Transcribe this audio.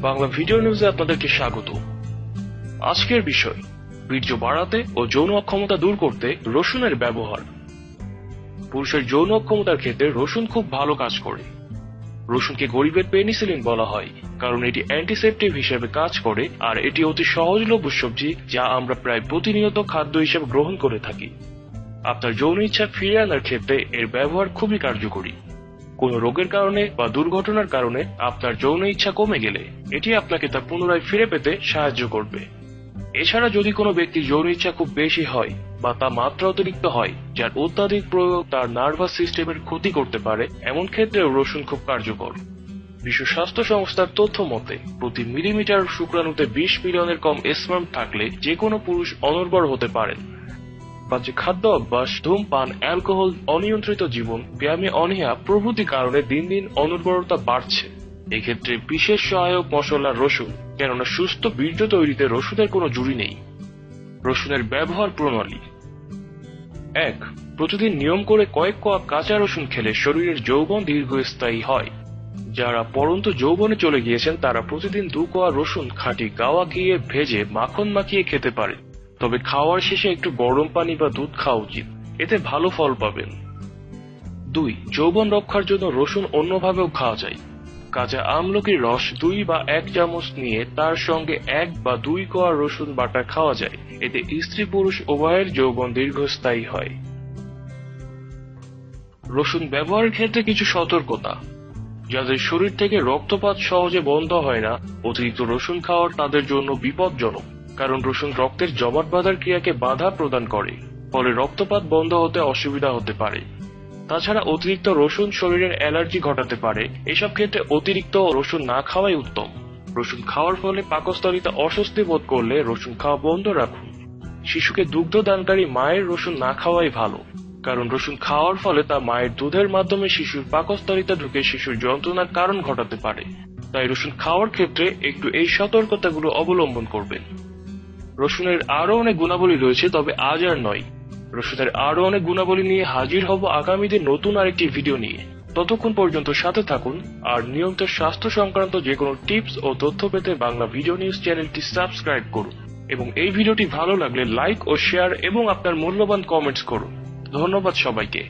Bangla video নিউজে আপনাদেরকে স্বাগত। আজকের বিষয়, বীর্য বাড়াতে ও যৌন অক্ষমতা দূর করতে রসুনের ব্যবহার। পুরুষের যৌন অক্ষমতার ক্ষেত্রে রসুন খুব ভালো কাজ করে। রসুনকে গরিবের পেনিসিলিন বলা হয়, কারণ এটি অ্যান্টিসেপটিভ হিসেবে কাজ করে, আর এটি অতি সহজলভ্য সবজি যা আমরা প্রায় প্রতিনিয়ত খাদ্য হিসেবে গ্রহণ করে থাকি। আপনার যৌন ইচ্ছা ফিরে আনার ক্ষেত্রে এর ব্যবহার খুবই কার্যকরী। কোনো রোগের কারণে বা দুর্ঘটনার কারণে আপনার যৌন ইচ্ছা কমে গেলে, এটি আপনাকে তা পুনরায় ফিরে পেতে সাহায্য করবে। এছাড়া যদি কোনো ব্যক্তির যৌন ইচ্ছা খুব বেশি হয় বা তা মাত্রা অতিরিক্ত হয়, যার অত্যাধিক প্রয়োগ তার নার্ভাস সিস্টেমের ক্ষতি করতে পারে, এমন ক্ষেত্রেও রসুন খুব কার্যকর। বিশ্ব স্বাস্থ্য সংস্থার তথ্য মতে, প্রতি মিলিমিটার শুক্রাণুতে বিশ মিলিয়নের কম স্পার্ম থাকলে যে কোনো পুরুষ অনর্বর হতে পারেন। বাজে খাদ্য অভ্যাস ধূমপান অ্যালকোহল, অনিয়ন্ত্রিত জীবন, ব্যায়ামে অনীহা প্রভৃতি কারণে দিন দিন অনর্বরতা বাড়ছে। এক্ষেত্রে বিশেষ সহায়ক মশলা রসুন, কেননা সুস্থ বীর্য তৈরিতে রসুনের কোনো জুড়ি নেই। রসুনের ব্যবহার প্রণালী। এক, প্রতিদিন নিয়ম করে কয়েক কোয়া কাঁচা রসুন খেলে শরীরের যৌবন দীর্ঘস্থায়ী হয়। যারা পরন্ত যৌবনে চলে গিয়েছেন, তারা প্রতিদিন দু কোয়া রসুন খাঁটি গাওয়া ঘিয়ে ভেজে মাখন মাখিয়ে খেতে পারে। তবে খাওয়ার শেষে একটু গরম পানি বা দুধ খাওয়া উচিত। এতে ভালো ফল পাবেন। দুই, যৌবন রক্ষার জন্য রসুন অন্যভাবেও খাওয়া যায়। কাঁচা আমলকির রস দুই বা এক চামচ নিয়ে তার সঙ্গে এক বা দুই কোয়া রসুন বাটা খাওয়া যায়। এতে স্ত্রী পুরুষ উভয়ের যৌবন দীর্ঘস্থায়ী হয়। রসুন ব্যবহারের ক্ষেত্রে কিছু সতর্কতা। যাদের শরীর থেকে রক্তপাত সহজে বন্ধ হয় না, অতিরিক্ত রসুন খাওয়ার তাদের জন্য বিপজ্জনক। কারণ রসুন রক্তের জমাট বাঁধার ক্রিয়াকে বাধা প্রদান করে, ফলে রক্তপাত বন্ধ হতে অসুবিধা হতে পারে। তাছাড়া অতিরিক্ত রসুন শরীরের অ্যালার্জি ঘটাতে পারে। এসব ক্ষেত্রে অতিরিক্ত রসুন না খাওয়াই উত্তম। রসুন খাওয়ার ফলে পাকস্থলিতে অস্বস্তি বোধ করলে রসুন খাওয়া বন্ধ রাখুন। শিশুকে দুগ্ধ দানকারী মায়ের রসুন না খাওয়াই ভালো, কারণ রসুন খাওয়ার ফলে তা মায়ের দুধের মাধ্যমে শিশুর পাকস্থলিতে ঢুকে শিশুর যন্ত্রণার কারণ ঘটাতে পারে। তাই রসুন খাওয়ার ক্ষেত্রে একটু এই সতর্কতাগুলো অবলম্বন করবেন। রসুনের আরও অনেক গুণাবলী রয়েছে, তবে আজ আর নয়। রসুনের আরও অনেক গুণাবলী নিয়ে হাজির হব আগামী দিন নতুন আরেকটি ভিডিও নিয়ে। ততক্ষণ পর্যন্ত সাথে থাকুন আর নিয়মিত স্বাস্থ্য সংক্রান্ত যে কোনো টিপস ও তথ্য পেতে বাংলা ভিডিও নিউজ চ্যানেলটি সাবস্ক্রাইব করুন। এবং এই ভিডিওটি ভালো লাগলে লাইক ও শেয়ার এবং আপনার মূল্যবান কমেন্টস করুন। ধন্যবাদ সবাইকে।